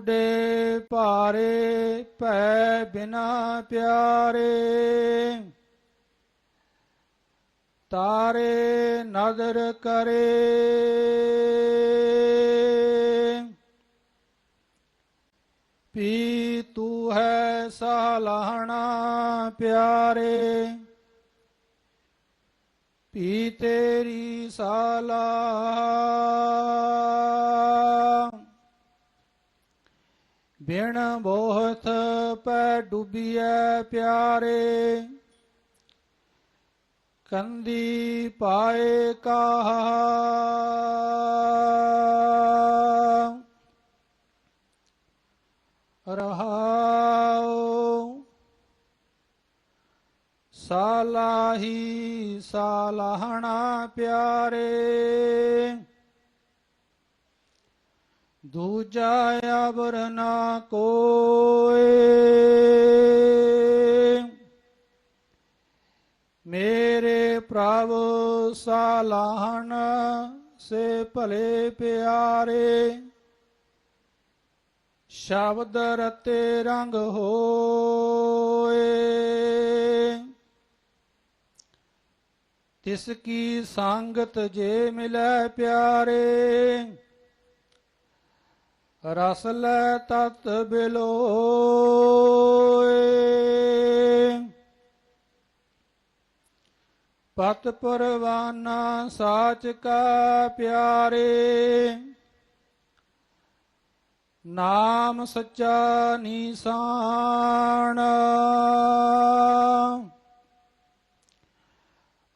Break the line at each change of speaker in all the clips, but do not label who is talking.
ਬੂਢੇ ਭਾਰੇ, ਭੈ ਬਿਨਾ ਪਿਆਰੇ। ਤਾਰੇ ਨਦਰ ਕਰੇ। ਪੀ ਤੂ ਹੈ ਸਾਲਾਹਣਾ ਪਿਆਰੇ। ਪੀ ਤੇਰੀ ਸਾਲਾ। ਬਿਨ ਬੋਹਤ ਪੈ ਡੁੱਬੀਐ ਪਿਆਰੇ। ਕੰਦੀ ਪਾਏ ਕਾਹਾ। ਰਹਾਉ ਸਾਲਾਹੀ ਸਾਲਾਹਣਾ ਪਿਆਰੇ। ਦੂਜਾ ਅਬਰ ਨਾ ਕੋਏ। ਮੇਰੇ ਪ੍ਰਭ ਸਾਲਾਹਣ ਸੇ ਭਲੇ ਪਿਆਰੇ, ਸ਼ਬਦ ਰਤੇ ਰੰਗ ਹੋਏ। ਤਿਸ ਕੀ ਸੰਗਤ ਜੇ ਮਿਲੈ ਪਿਆਰੇ ਰਸ ਲੈ ਤਤ ਬਿਲੋਏ। ਪਤ ਪਰਵਾਨਾ ਸਾਚ ਕਾ ਪਿਆਰੇ। ਨਾਮ ਸੱਚਾ ਨੀਸਾਨ।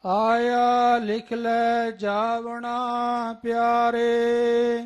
ਆਇਆ ਲਿਖ ਲੈ ਜਾਵਣਾ ਪਿਆਰੇ।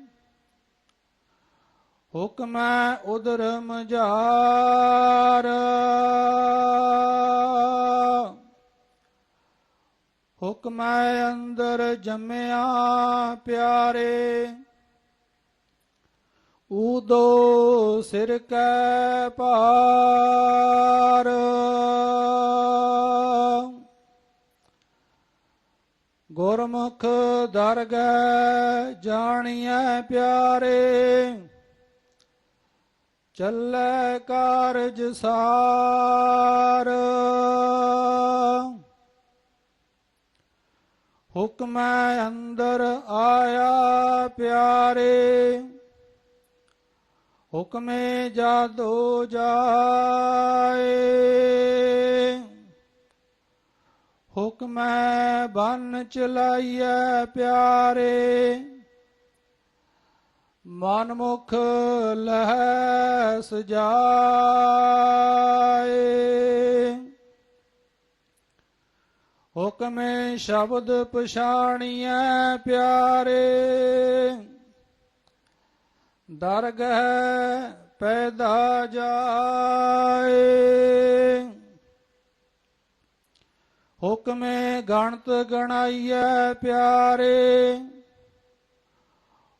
ਹੁਕਮ ਉਦਰ ਮਝਾਰ। ਹੁਕਮ ਅੰਦਰ ਜੰਮਿਆ ਪਿਆਰੇ। ਊਦੋ ਸਿਰ ਕੈ ਭਾਰ। ਗੁਰਮੁਖ ਦਰਗਹਿ ਜਾਣੀਐ ਪਿਆਰੇ। ਚੱਲੈ ਕਾਰਜ ਸਾਰ। ਹੁਕਮ ਅੰਦਰ ਆਇਆ ਪਿਆਰੇ ਹੁਕਮੇ ਜਾਦੋ ਜਾਏ। ਹੁਕਮੈ ਬੰਨ ਚਲਾਈਐ ਪਿਆਰੇ ਮਨਮੁਖ ਲਹਿ ਸਜਾਏ ਹੁਕਮੇ ਸ਼ਬਦ ਪਛਾਣੀਐ ਪਿਆਰੇ। ਦਰਗਹਿ ਪੈਦਾ ਜਾਏ। ਹੁਕਮੇ ਗਣਤ ਗਣਾਈਐ ਪਿਆਰੇ।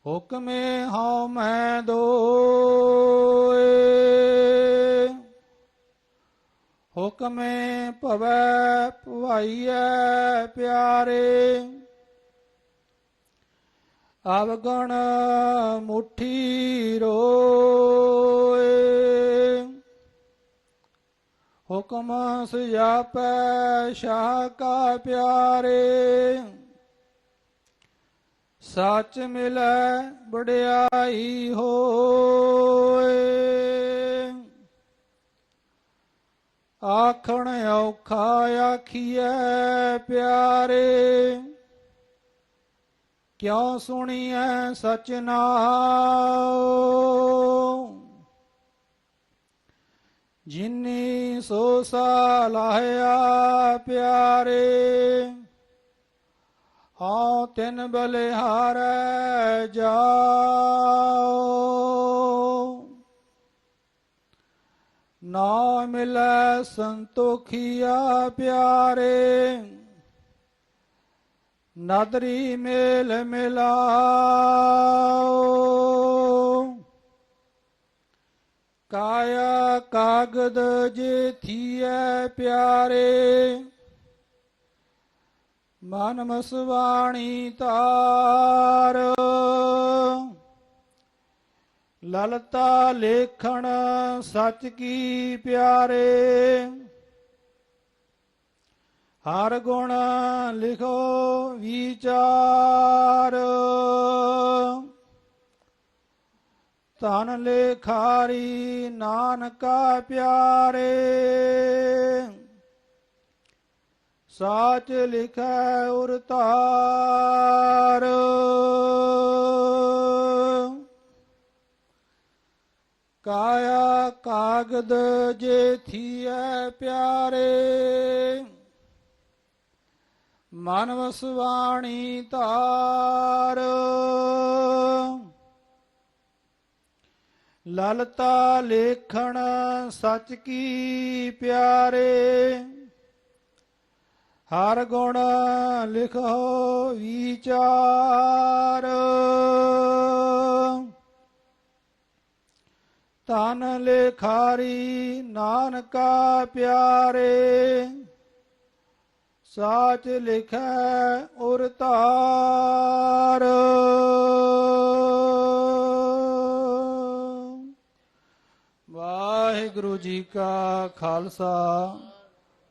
हुक्मे हमें दो हुक्मे पवै पवाइए प्यारे। अवगण मुठी रो हुक्म सुजापै शाह का प्यारे। ਸੱਚ ਮਿਲੈ ਵਡਿਆਈ ਹੋਏ। ਆਖਣ ਔਖਾ ਆਖੀਐ ਪਿਆਰੇ, ਕਿਉ ਸੁਣੀਐ ਸਚ ਨਾਉ ਜਿਨੀ ਸੋ ਸਾਲਾਹਿਆ ਪਿਆਰੇ ਹਉ ਤਿਨ ਬਲਿਹਾਰੈ ਜਾਓ ਨਾ ਮਿਲੈ ਸੰਤੋਖੀਆ ਪਿਆਰੇ ਨਦਰੀ ਮੇਲ ਮਿਲਾਓ ਕਾਇਆ ਕਾਗਦ ਜੇ ਥੀਐ ਪਿਆਰੇ ਮਨ ਮਸਵਾਣੀ ਤਾਰ। ਲਲਤਾ ਲੇਖਣ ਸਚ ਕੀ ਪਿਆਰੇ। ਹਰ ਗੁਣ ਲਿਖੋ ਵਿਚਾਰ। ਤਨ ਲੇਖਾਰੀ ਨਾਨਕਾ ਪਿਆਰੇ। ਸਾਚ ਲਿਖੈ ਉਰ ਤਾਰ ਕਾਇਆ ਕਾਗਦ ਜੇ ਥੀਐ ਪਿਆਰੇ, ਮਨ ਵਸਵਾਣੀ ਧਾਰ। ਲਲਤਾ ਲੇਖਣ ਸਚ ਕੀ ਪਿਆਰੇ ਹਰ ਗੁਣ ਲਿਖੋ ਵਿਚਾਰ। ਤਨ ਲੇਖਾਰੀ ਨਾਨਕਾ ਪਿਆਰੇ, ਸਾਚ ਲਿਖੈ ਉਰ ਤਾਰ ਵਾਹਿਗੁਰੂ ਜੀ ਕਾ ਖਾਲਸਾ।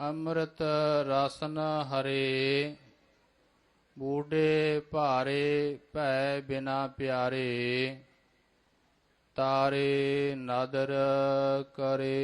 ਅੰਮ੍ਰਿਤ ਰਸਨ ਹਰੇ ਬੂਡੇ ਭਾਰੇ ਭੈ ਬਿਨਾ ਪਿਆਰੇ ਤਾਰੇ ਨਦਰ ਕਰੇ।